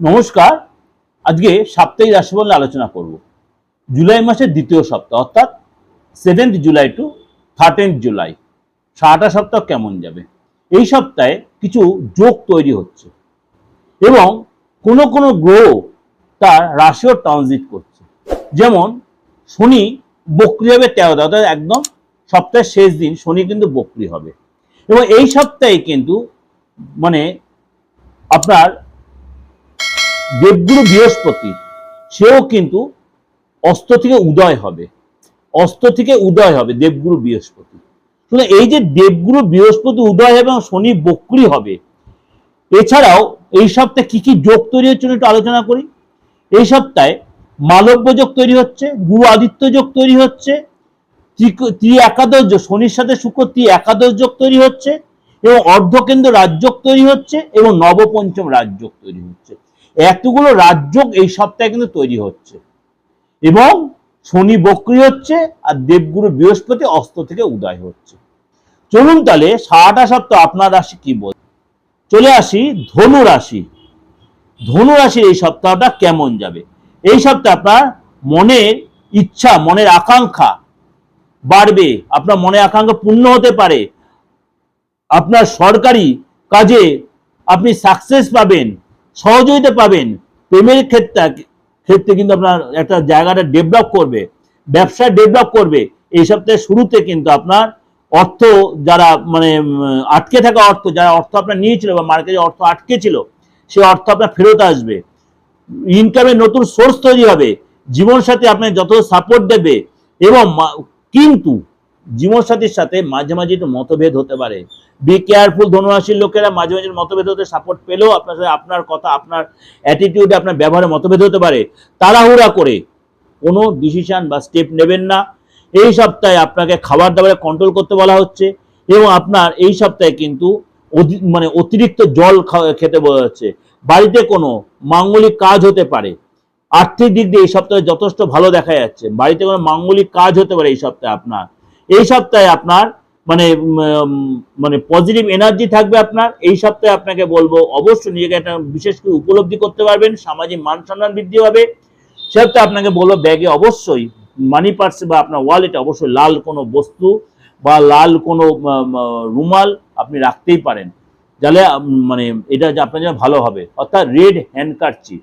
নমস্কার। আজকে সাপ্তাহিক রাশিফল আলোচনা করব। জুলাই মাসের দ্বিতীয় সপ্তাহ, অর্থাৎ seventh July to thirteenth July সারাটা সপ্তাহ কেমন যাবে? এই সপ্তাহে কিছু যোগ তৈরি হচ্ছে এবং কোনো কোনো গ্রহ তার রাশিও ট্রানজিট করছে। যেমন শনি বক্রি হবে তেরো অর্থাৎ একদম সপ্তাহের শেষ দিন শনি কিন্তু বক্রি হবে। এবং এই সপ্তাহে কিন্তু মানে আপনার দেবগুরু বৃহস্পতি, সেও কিন্তু অস্ত থেকে উদয় হবে। অস্ত থেকে উদয় হবে দেবগুরু বৃহস্পতি। শুধু এই যে দেবগুরু বৃহস্পতি উদয় হবে এবং শনি বক্রি হবে, এছাড়াও এই সপ্তাহে কি কি যোগ তৈরি হচ্ছে একটু আলোচনা করি। এই সপ্তাহে মালব্য যোগ তৈরি হচ্ছে, গুরু আদিত্য যোগ তৈরি হচ্ছে ত্রি একাদশ যোগ, শনির সাথে শুক্র ত্রি একাদশ যোগ তৈরি হচ্ছে, এবং অর্ধকেন্দ্র রাজযোগ তৈরি হচ্ছে, এবং নবপঞ্চম রাজযোগ তৈরি হচ্ছে। এতগুলো রাজযোগ এই সপ্তাহে কিন্তু তৈরি হচ্ছে। এবং শনি বক্রি হচ্ছে আর দেবগুরু বৃহস্পতি অস্ত থেকে উদয় হচ্ছে। চলুন তাহলে সারাটা সপ্তাহ আপনার রাশি কি বল? চলে আসি ধনু রাশি। ধনু রাশির এই সপ্তাহটা কেমন যাবে? এই সপ্তাহে আপনার মনের ইচ্ছা, মনের আকাঙ্ক্ষা বাড়বে। আপনার মনের আকাঙ্ক্ষা পূর্ণ হতে পারে। আপনার সরকারি কাজে আপনি সাকসেস পাবেন। সহযোগিতা পাবেন। প্রেমের ক্ষেত্রে ক্ষেত্রে কিন্তু আপনার একটা জায়গাটা ডেভেলপ করবে, ব্যবসা ডেভেলপ করবে। এই সপ্তাহের শুরুতে কিন্তু আপনার অর্থ যারা মানে আটকে থাকা অর্থ, যারা অর্থ আপনার নিয়েছিল বা মার্কেটে অর্থ আটকে ছিল সে অর্থ আপনার ফেরত আসবে। ইনকামের নতুন সোর্স তৈরি হবে। জীবনসাথী আপনার যত সাপোর্ট দেবে, এবং কিন্তু জীবনসাথীর সাথে মাঝে মাঝে একটু মতভেদ হতে পারে। বি কেয়ারফুল ধনুরাশির লোকেরা মাঝে মাঝে মতভেদ হতে সাপোর্ট পেলেও আপনার সাথে আপনার কথা, আপনার অ্যাটিটিউডে আপনার ব্যবহারে মতভেদ হতে পারে। তাড়াহুড়া করে কোনো ডিসিশন বা স্টেপ নেবেন না। এই সপ্তাহে আপনাকে খাবার দাবারে কন্ট্রোল করতে বলা হচ্ছে এবং আপনার এই সপ্তাহে কিন্তু মানে অতিরিক্ত জল খেতে বলা হচ্ছে। বাড়িতে কোনো মাঙ্গলিক কাজ হতে পারে। আর্থিক দিক দিয়ে এই সপ্তাহে যথেষ্ট ভালো দেখা যাচ্ছে। বাড়িতে কোনো মাঙ্গলিক কাজ হতে পারে এই সপ্তাহে আপনার। এই সপ্তাহে আপনার মানে মানে পজিটিভ এনার্জি থাকবে আপনার। এই সপ্তাহে আপনাকে বলব, অবশ্যই নিজেকে একটা বিশেষ করে উপলব্ধি করতে পারবেন, সামাজিক মান সম্মান বৃদ্ধি হবে। সে সপ্তাহে আপনাকে বলব ব্যাগে অবশ্যই মানি পার্সে বা আপনার ওয়ালেটে অবশ্যই লাল কোনো বস্তু বা লাল কোনো রুমাল আপনি রাখতেই পারেন। যাহলে মানে এটা আপনার জন্য ভালো হবে। অর্থাৎ red hand handkerchief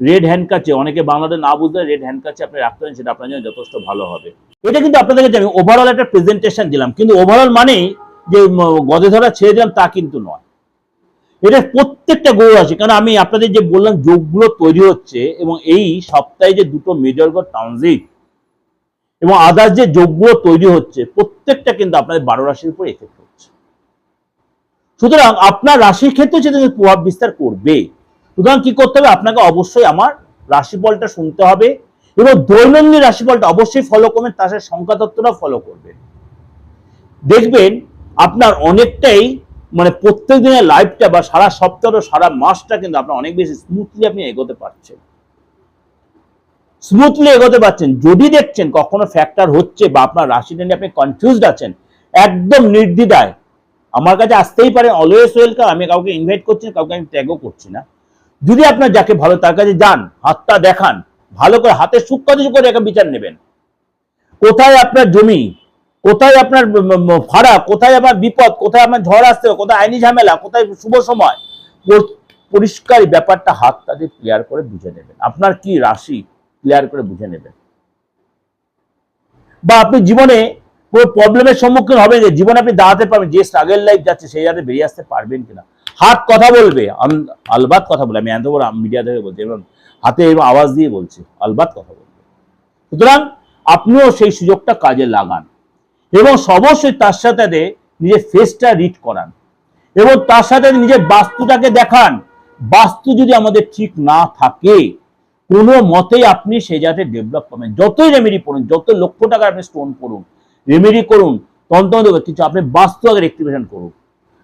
red hand হ্যান্ডকাচে অনেকে বাংলাতে না বুঝলে রেড হ্যান্ড হ্যান্ডকাচে আপনি রাখতে পারেন, সেটা আপনার জন্য যথেষ্ট ভালো হবে। এটা কিন্তু আপনাদেরকে আমি ওভারঅল একটা প্রেজেন্টেশন দিলাম, কিন্তু ওভারঅল মানেই যে গদে ধরা ছেড়ে দিলাম তা কিন্তু নয়। এটা প্রত্যেকটা গ্রহ আছে, কারণ আমি আপনাদের যে বললাম যোগগুলো তৈরি হচ্ছে এবং এই সপ্তাহে যে দুটো মেজর গ্রহ ট্রানজিট এবং আদার্স যে যোগগুলো তৈরি হচ্ছে, প্রত্যেকটা কিন্তু আপনাদের বারো রাশির উপর এফেক্ট হচ্ছে। সুতরাং আপনার রাশির ক্ষেত্রে সেটা প্রভাব বিস্তার করবে সুতরাং কি করতে হবে? আপনাকে অবশ্যই আমার রাশিফলটা শুনতে হবে এবং দৈনন্দিন রাশিফলটা অবশ্যই ফলো করবেন, তার সাথে সংখ্যা তত্ত্বটা ফলো করবেন। দেখবেন আপনার অনেকটাই মানে প্রত্যেক দিনের লাইফটা বা সারা সপ্তাহ সারা মাসটা কিন্তু আপনার অনেক বেশি স্মুথলি আপনি এগোতে পারছেন। স্মুথলি এগোতে পারছেন। যদি দেখছেন কখনো ফ্যাক্টর হচ্ছে বা আপনার রাশিটা নিয়ে আপনি কনফিউজড আছেন, একদম নির্দ্বিধায়, আমার কাছে আসতেই পারে অলওয়েজ ওয়েলকাম আমি কাউকে ইনভাইট করছি না, কাউকে আমি ট্যাগও করছি না। যদি আপনার যাকে ভালো, তার কাছে যান, হাতটা দেখান, ভালো করে হাতে সূক্ষ্ম কিছু করে একটা বিচার নেবেন। কোথায় আপনার জমি, কোথায় আপনার ফাড়া কোথায় আপনার বিপদ, কোথায় আপনার ঝড় আসতে হবে কোথায় আইনি ঝামেলা, কোথায় শুভ সময়, পর- পরিষ্কার ব্যাপারটা হাতটা দিয়ে ক্লিয়ার করে বুঝে নেবেন। আপনার কি রাশি ক্লিয়ার করে বুঝে নেবেন। বা আপনি জীবনে কোনো প্রবলেমের সম্মুখীন হবেন যে, জীবনে আপনি দাঁড়াতে পারবেন, যে স্ট্রাগেল লাইফ যাচ্ছে, সেই যাতে বেরিয়ে আসতে পারবেন কিনা। হাত কথা বলবে। আলবাত কথা বলে আমি এত বড় মিডিয়া থেকে বলছি, এবং হাতে আওয়াজ দিয়ে বলছি, আলবাত কথা বলবে। সুতরাং আপনিও সেই সুযোগটা কাজে লাগান, এবং অবশ্যই তার সাথে নিজের ফেসটা রিড করান, এবং তার সাথে নিজের বাস্তুটাকে দেখান। বাস্তু যদি আমাদের ঠিক না থাকে, কোনো মতেই আপনি সেই জায়গাতে ডেভেলপ করবেন যতই রেমেডি করুন যত লক্ষ টাকার আপনি স্টোন করুন রেমেডি করুন তন্ত্র কিছু আপনি বাস্তু আগে রেক্টিভেশন করুন।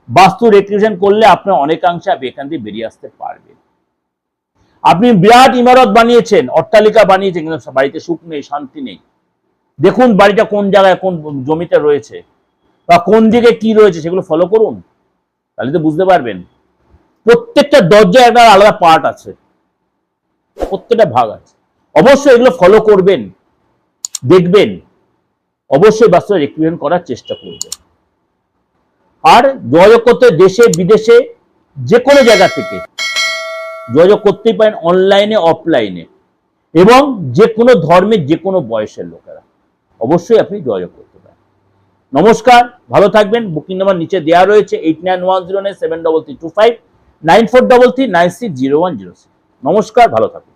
বাস্তু রেক্টিভেশন করলে আপনার অনেকাংশে আপনি এখান থেকে বেরিয়ে আসতে পারবেন। আপনি বিরাট ইমারত বানিয়েছেন, অট্টালিকা বানিয়েছেন, কিন্তু বাড়িতে সুখ নেই, শান্তি নেই। দেখুন বাড়িটা কোন জায়গায়, কোন জমিতে রয়েছে বা কোন দিকে কি রয়েছে, সেগুলো ফলো করুন। তাহলে তো বুঝতে পারবেন। প্রত্যেকটা দরজায় একটা আলাদা পার্ট আছে। প্রত্যেকটা ভাগ আছে। অবশ্যই এগুলো ফলো করবেন, দেখবেন। অবশ্যই বাস্তবে রেক্টিফিকেশন করার চেষ্টা করবেন। আর যোগাযোগ করতে দেশে, বিদেশে যে কোনো জায়গা থেকে। যোগাযোগ করতেই পারেন অনলাইনে অফলাইনে এবং যে কোনো ধর্মের যে কোনো বয়সের লোকেরা। অবশ্যই আপনি যোগাযোগ করতে পারেন। নমস্কার, ভালো থাকবেন। বুকিং নাম্বার নিচে দেওয়া রয়েছে eight nine one zero nine seven double three two five nine four double three nine six zero one zero six নমস্কার, ভালো থাকুন।